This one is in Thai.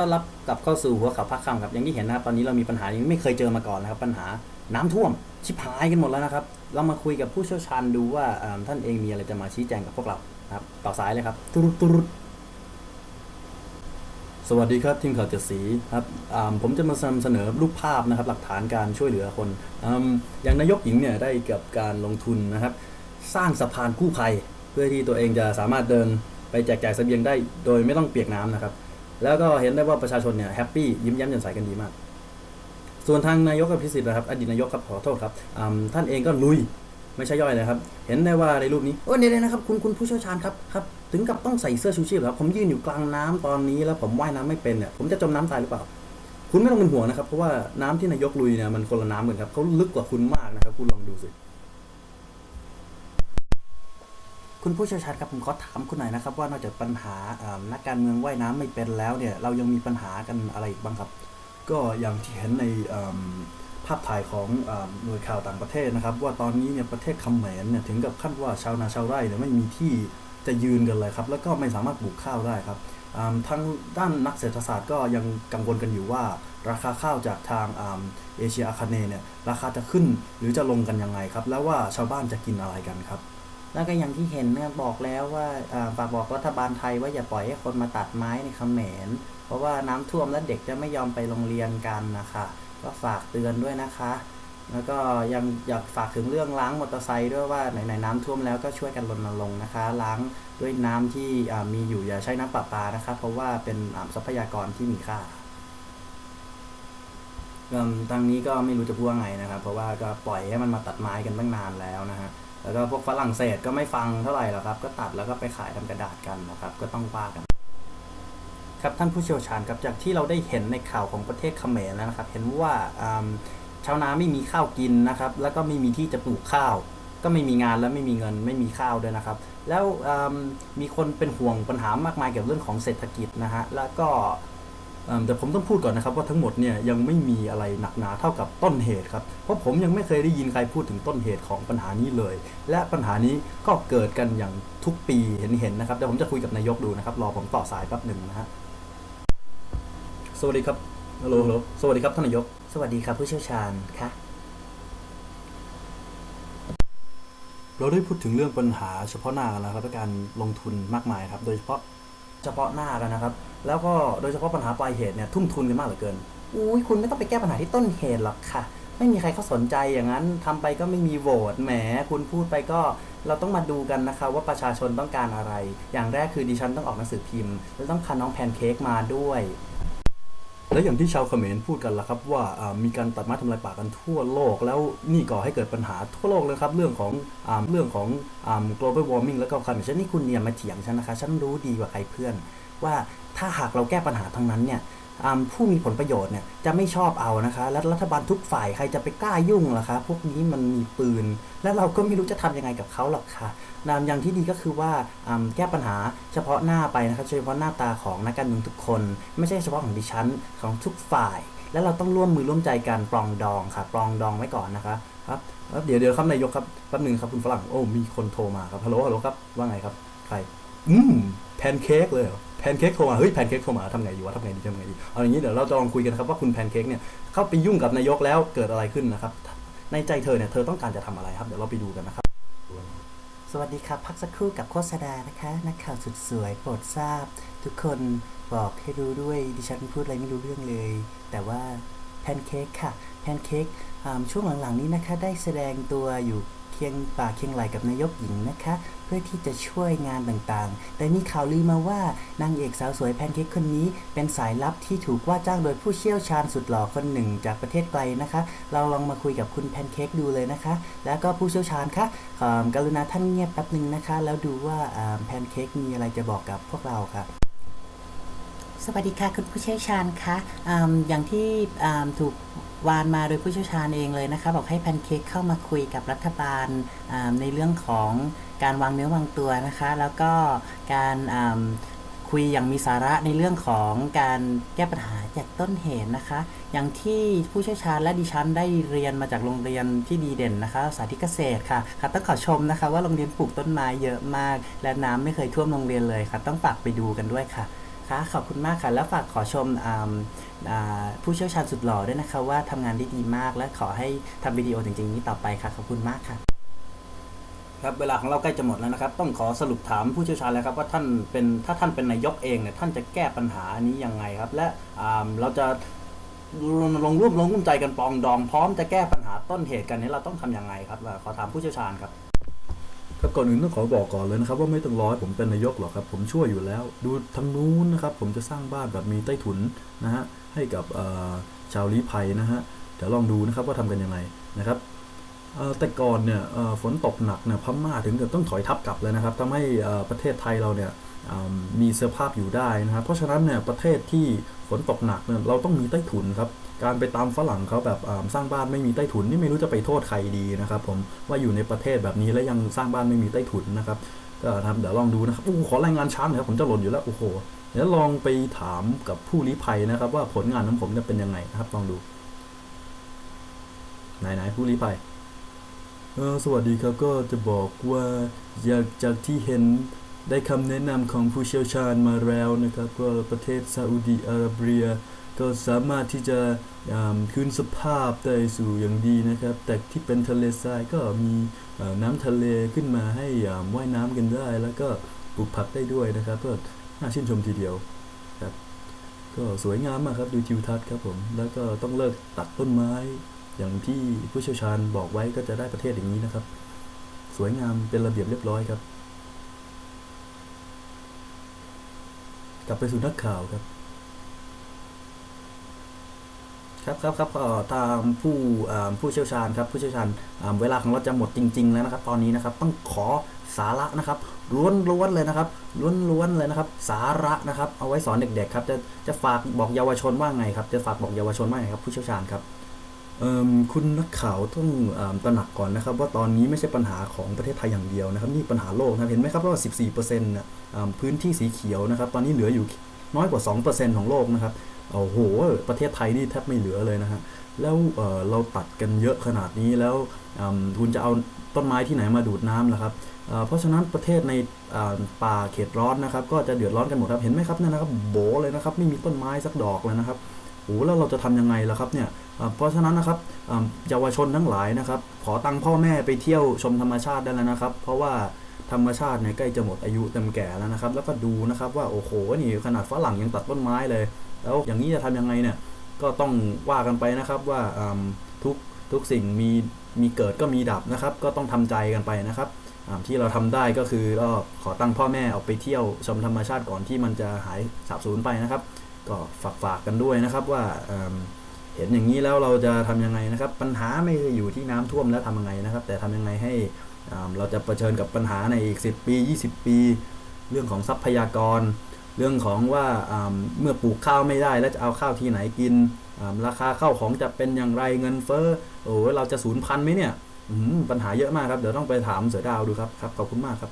ต้อนรับกลับเข้าสู่หัวข่าวภาคค่ำครับอย่างที่เห็นนะครับตอนนี้เรามีปัญหาย่างไม่เคยเจอมาก่อนนะครับปัญหาน้ำท่วมชิบหายกันหมดแล้วนะครับ เรามาคุยกับผู้เชี่ยวชาญดูว่าท่านเองมีอะไรจะมาชี้แจงกับพวกเรานะครับต่อสายเลยครับตุรุตุรุสวัสดีครับทีมข่าวเจ็ดสีครับผมจะมานำเสนอรูปภาพนะครับ หลักฐานการช่วยเหลือคนออย่างนายกหญิงเนี่ยได้กับการลงทุนนะครับ สร้างสะพานกู้ภัย เพื่อที่ตัวเองจะสามารถเดินไปแจกจ่ายเสบียงได้ โดยไม่ต้องเปียกน้ำนะครับ แล้วก็เห็นได้ว่าประชาชนเนี่ยแฮปปี้ยิ้มแย้มแจ่มใสกันดีมาก ส่วนทางนายกอภิสิทธิ์นะครับอดีตนายกครับขอโทษครับท่านเองก็ลุยไม่ใช่ย่อยนะครับ เห็นได้ว่าในรูปนี้โอ้เดี๋ยนะครับคุณคุณผู้เชี่ยวชาญครับครับถึงกับต้องใส่เสื้อชูชีพครับผมยืนอยู่กลางน้ำตอนนี้แล้วผมว่ายน้ำไม่เป็นเนี่ยผมจะจมน้ำตายหรือเปล่า คุณไม่ต้องเป็นห่วงนะครับเพราะว่าน้ำที่นายกลุยเนี่ยมันคนละน้ำกันครับเขาลึกกว่าคุณมากนะครับ คุณลองดูสิ คุณผู้เชี่ยวชาญครับผมขอถามคุณหน่อยนะครับ ว่านอกจากปัญหาอ่อนักการเมืองว่ายน้ำไม่เป็นแล้วเนี่ยเรายังมีปัญหากันอะไรอีกบ้างครับ ก็อย่างที่เห็นในภาพถ่ายของหน่วยข่าวต่างประเทศนะครับ ว่าตอนนี้เนี่ยประเทศเขมรเนี่ยถึงกับขั้นว่าชาวนาชาวไร่เนี่ยไม่มีที่จะยืนกันเลยครับ แล้วก็ไม่สามารถปลูกข้าวได้ครับทางด้านนักเศรษฐศาสตร์ก็ยังกังวลกันอยู่ว่า ราคาข้าวจากทางเอเชียอาคเนย์เนี่ยราคาจะขึ้นหรือจะลงกันยังไงครับ แล้วว่าชาวบ้านจะกินอะไรกันครับ แล้วก็อย่างที่เห็นเนี่ยบอกแล้วว่าฝากบอกรัฐบาลไทยว่าอย่าปล่อยให้คนมาตัดไม้ในเขมร เพราะว่าน้ำท่วมแล้วเด็กจะไม่ยอมไปโรงเรียนกันนะคะ ก็ฝากเตือนด้วยนะคะ แล้วก็ยังอยากฝากถึงเรื่องล้างมอเตอร์ไซค์ด้วยว่าไหนๆน้ำท่วมแล้วก็ช่วยกันรณรงค์นะคะ ล้างด้วยน้ำที่มีอยู่อย่าใช้น้ำประปานะคะ เพราะว่าเป็นทรัพยากรที่มีค่าทางนี้ก็ไม่รู้จะพูดว่าไงนะครับ เพราะว่าก็ปล่อยให้มันมาตัดไม้กันตั้งนานแล้วนะฮะ แล้วก็พวกฝรั่งเศสก็ไม่ฟังเท่าไหร่หรอกครับ ก็ตัดแล้วก็ไปขายทำกระดาษกันนะครับ ก็ต้องว่ากัน ครับท่านผู้เชี่ยวชาญครับจากที่เราได้เห็นในข่าวของประเทศเขมรแล้วนะครับ เห็นว่าชาวนาไม่มีข้าวกินนะครับ แล้วก็ไม่มีที่จะปลูกข้าว ก็ไม่มีงานและไม่มีเงิน ไม่มีข้าวด้วยนะครับ แล้วมีคนเป็นห่วงปัญหามากมายเกี่ยวกับเรื่องของเศรษฐกิจนะฮะแล้วก็ แต่ผมต้องพูดก่อนนะครับว่าทั้งหมดเนี่ยยังไม่มีอะไรหนักหนาเท่ากับต้นเหตุครับ เพราะผมยังไม่เคยได้ยินใครพูดถึงต้นเหตุของปัญหานี้เลย และปัญหานี้ก็เกิดกันอย่างทุกปีเห็นๆนะครับเดี๋ยวผมจะคุยกับนายกดูนะครับรอผมต่อสายแป๊บหนึ่งนะฮะสวัสดีครับฮัลโหลฮัลโหลสวัสดีครับท่านนายก สวัสดีครับผู้เชี่ยวชาญคะเราได้พูดถึงเรื่องปัญหาเฉพาะหน้ากันแล้วครับและการลงทุนมากมายครับ โดยเฉพาะเฉพาะหน้ากันนะครับ แล้วก็โดยเฉพาะปัญหาปลายเหตุเนี่ยทุ่มทุนกันมากเหลือเกินอุ้ยคุณไม่ต้องไปแก้ปัญหาที่ต้นเหตุหรอกค่ะ ไม่มีใครเขาสนใจอย่างนั้นทำไปก็ไม่มีโหวตแหมคุณพูดไปก็เราต้องมาดูกันนะคะว่าประชาชนต้องการอะไร อย่างแรกคือดิฉันต้องออกหนังสือพิมพ์ แล้วต้องพาน้องแพนเค้กมาด้วย และอย่างที่ชาวเขมรพูดกันละครับว่าอ่ามีการตัดไม้ทำลายป่ากันทั่วโลก แล้วนี่ก่อให้เกิดปัญหาทั่วโลกเลยครับเรื่องของอ่าเรื่องของอ่า global warming แล้วก็ climate change นี่คุณเนี่ยมาเถียงฉันนะคะ ฉันรู้ดีกว่าใครเพื่อน ว่าถ้าหากเราแก้ปัญหาทั้งนั้นเนี่ยผู้มีผลประโยชน์เนี่ยจะไม่ชอบเอานะคะ และรัฐบาลทุกฝ่ายใครจะไปกล้ายุ่งล่ะคะ พวกนี้มันมีปืน และเราก็ไม่รู้จะทำยังไงกับเขาหรอกค่ะนามอย่างที่ดีก็คือว่าแก้ปัญหาเฉพาะหน้าไปนะครับเฉพาะหน้าตาของนักการเมืองทุกคน ไม่ใช่เฉพาะของดิฉันของทุกฝ่าย แล้วเราต้องร่วมมือร่วมใจกันปรองดองค่ะปรองดองไว้ก่อนนะคะครับครับเดี๋ยวเดี๋ยวครับนายกครับแป๊บหนึ่งครับคุณฝรั่งโอ้มีคนโทรมาครับฮัลโหลฮัลโหลครับว่าไงครับใครอืม แพนเค้กเลยเหรอแพนเค้กโทรมาเฮ้ยแพนเค้กโทรมาทำไงดีวะทำไงดีทำไงดีเอาอย่างนี้เดี๋ยวเราจะลองคุยกันครับว่าคุณแพนเค้กเนี่ยเข้าไปยุ่งกับนายกแล้วเกิดอะไรขึ้นนะครับในใจเธอเนี่ยเธอต้องการจะทำอะไรครับเดี๋ยวเราไปดูกันนะครับ สวัสดีครับพักสักครู่กับโฆษณานะคะนักข่าวสุดสวยโปรดทราบ ทุกคนบอกให้รู้ด้วยดิฉันพูดอะไรไม่รู้เรื่องเลย แต่ว่าแพนเค้กค่ะแพนเค้กช่วงหลังๆนี้นะคะได้แสดงตัวอยู่ คียงป่าเคียงไหลกับนายกหญิงนะคะ เพื่อที่จะช่วยงานต่างๆ แต่มีข่าวลือมาว่านางเอกสาวสวยแพนเค้กคนนี้ เป็นสายลับที่ถูกว่าจ้างโดยผู้เชี่ยวชาญสุดหล่อคนหนึ่ง จากประเทศไกลนะคะ เราลองมาคุยกับคุณแพนเค้กดูเลยนะคะ แล้วก็ผู้เชี่ยวชาญคะเอิ่มกรุณาท่านเงียบแป๊บหนึ่งนะคะ แล้วดูว่าอ่าแพนเค้กมีอะไรจะบอกกับพวกเราค่ะ สวัสดีค่ะคุณผู้เชี่ยวชาญคะออย่างที่ถูกวานมาโดยผู้เชี่ยวชาญเองเลยนะคะบอกให้แพนเค้กเข้ามาคุยกับรัฐบาลในเรื่องของการวางเนื้อวางตัวนะคะ แล้วก็การคุยอย่างมีสาระในเรื่องของการแก้ปัญหาจากต้นเหตุนะคะ อย่างที่ผู้เชี่ยวชาญและดิฉันได้เรียนมาจากโรงเรียนที่ดีเด่นนะคะ สาธิตเกษตรค่ะค่ะต้องขอชมนะคะ ว่าโรงเรียนปลูกต้นไม้เยอะมาก และน้ำไม่เคยท่วมโรงเรียนเลยค่ะ ต้องฝากไปดูกันด้วยค่ะ คะขอบคุณมากค่ะ แล้วฝากขอชมออผู้เชี่ยวชาญสุดหล่อด้วยนะคะ ว่าทำงานได้ดีมาก และขอให้ทำวิดีโอจริงๆนี้ต่อไปค่ะ ขอบคุณมากค่ะ ครับเวลาของเราใกล้จะหมดแล้วนะครับ ต้องขอสรุปถามผู้เชี่ยวชาญแล้วครับว่าท่านเป็นถ้าท่านเป็นนายกเองเนี่ยท่านจะแก้ปัญหานี้ยังไงครับ และเราจะลงร่วมลงร่วมใจกันปองดองพร้อมจะแก้ปัญหาต้นเหตุกันนี้เราต้องทำยังไงครับขอถามผู้เชี่ยวชาญครับ ครับก่อนอื่นต้องขอบอกก่อนเลยนะครับว่าไม่ต้องรอให้ผมเป็นนายกหรอกครับ ผมช่วยอยู่แล้ว ดูทางนู้นนะครับ ผมจะสร้างบ้านแบบมีใต้ถุนนะฮะให้กับชาวลี้ภัยนะฮะเดี๋ยวลองดูนะครับว่าทำกันยังไงนะครับแต่ก่อนเนี่ยฝนตกหนักเนี่ยพม่าถึงกับต้องถอยทับกลับเลยนะครับทำให้ประเทศไทยเราเนี่ย อ่ามีสภาพอยู่ได้นะครับเพราะฉะนั้นเนี่ยประเทศที่ฝนตกหนักเนี่ยเราต้องมีใต้ถุนครับการไปตามฝรั่งเขาแบบสร้างบ้านไม่มีใต้ถุนนี่ไม่รู้จะไปโทษใครดีนะครับผมว่าอยู่ในประเทศแบบนี้แล้วยังสร้างบ้านไม่มีใต้ถุนนะครับก็ทำเดี๋ยวลองดูนะครับอู้ขอรายงานช้าหน่อยครับผมจะหล่นอยู่แล้วโอ้โหเดี๋ยวลองไปถามกับผู้ลี้ภัยนะครับ ว่าผลงานของผมเนี่ยเป็นยังไงนะครับลองดูไหนไหนผู้ลี้ภัยเออสวัสดีครับก็จะบอกว่าอยากจากที่เห็น ได้คำแนะนำของผู้เชี่ยวชาญมาแล้วนะครับก็ประเทศซาอุดีอาระเบีย ก็สามารถที่จะคืนสภาพได้สู่อย่างดีนะครับ แต่ที่เป็นทะเลทรายก็มีน้ำทะเลขึ้นมาให้ว่ายน้ำกันได้ แล้วก็ปลูกผักได้ด้วยนะครับก็น่าชื่นชมทีเดียวครับก็สวยงามมากครับดูทิวทัศน์ครับผมแล้วก็ต้องเลิกตัดต้นไม้ อย่างที่ผู้เชี่ยวชาญบอกไว้ก็จะได้ประเทศอย่างนี้นะครับ สวยงามเป็นระเบียบเรียบร้อยครับ ลับไปสู่นักข่าวครับ ครับครับครับตามผู้ผู้เชี่ยวชาญครับ ผู้เชี่ยวชาญเวลาของเราจะหมดจริง ๆ แล้วนะครับ ตอนนี้นะครับต้องขอสาระนะครับล้วนๆเลยนะครับล้วนๆเลยนะครับ สาระนะครับ เอาไว้สอนเด็กๆครับ จะจะฝากบอกเยาวชนว่าไงครับ จะฝากบอกเยาวชนว่าไงครับ ผู้เชี่ยวชาญครับ คุณนักข่าวต้องอตระหนักก่อนนะครับ ว่าตอนนี้ไม่ใช่ปัญหาของประเทศไทยอย่างเดียวนะครับนี่ปัญหาโลกนะเห็นไหมครับว่า 14%นะพื้นที่สีเขียวนะครับ ตอนนี้เหลืออยู่น้อยกว่า 2%ของโลกนะครับโอ้โห ประเทศไทยนี่แทบไม่เหลือเลยนะฮะแล้วเเราตัดกันเยอะขนาดนี้แล้วคุณจะเอาต้นไม้ที่ไหนมาดูดน้ำล่ะครับเเพราะฉะนั้นประเทศในป่าเขตร้อนนะครับ ก็จะเดือดร้อนกันหมดครับเห็นไหมครับนั่นนะครับโบเลยนะครับ ไม่มีต้นไม้สักดอกเลยนะครับโอ้แล้วเราจะทำยังไงล่ะครับเนี่ย เพราะฉะนั้นนะครับเยาวชนทั้งหลายนะครับ ขอตังค์พ่อแม่ไปเที่ยวชมธรรมชาติได้แล้วนะครับ เพราะว่าธรรมชาติเนี่ยใกล้จะหมดอายุเต็มแก่แล้วนะครับ แล้วก็ดูนะครับว่าโอ้โหนี่ขนาดฝรั่งยังตัดต้นไม้เลย แล้วอย่างนี้จะทำยังไงเนี่ยก็ต้องว่ากันไปนะครับว่าทุกทุกสิ่งมีมีเกิดก็มีดับนะครับ ก็ต้องทำใจกันไปนะครับที่เราทำได้ก็คือก็ขอตังค์พ่อแม่ออกไปเที่ยวชมธรรมชาติก่อนที่มันจะหายสาบสูญไปนะครับ ก็ฝากฝากกันด้วยนะครับว่า เห็นอย่างนี้แล้วเราจะทำยังไงนะครับ ปัญหาไม่ได้อยู่ที่น้ำท่วมแล้วทำยังไงนะครับ แต่ทำยังไงให้เราจะเผชิญกับปัญหาในอีก 10 ปี 20 ปี เรื่องของทรัพยากร เรื่องของว่าเมื่อปลูกข้าวไม่ได้แล้วจะเอาข้าวที่ไหนกิน ราคาข้าวของจะเป็นอย่างไรเงินเฟ้อโอ้เราจะสูญพันธุ์ไหมเนี่ยปัญหาเยอะมากครับ เดี๋ยวต้องไปถามเสือดาวดูครับครับขอบคุณมากครับ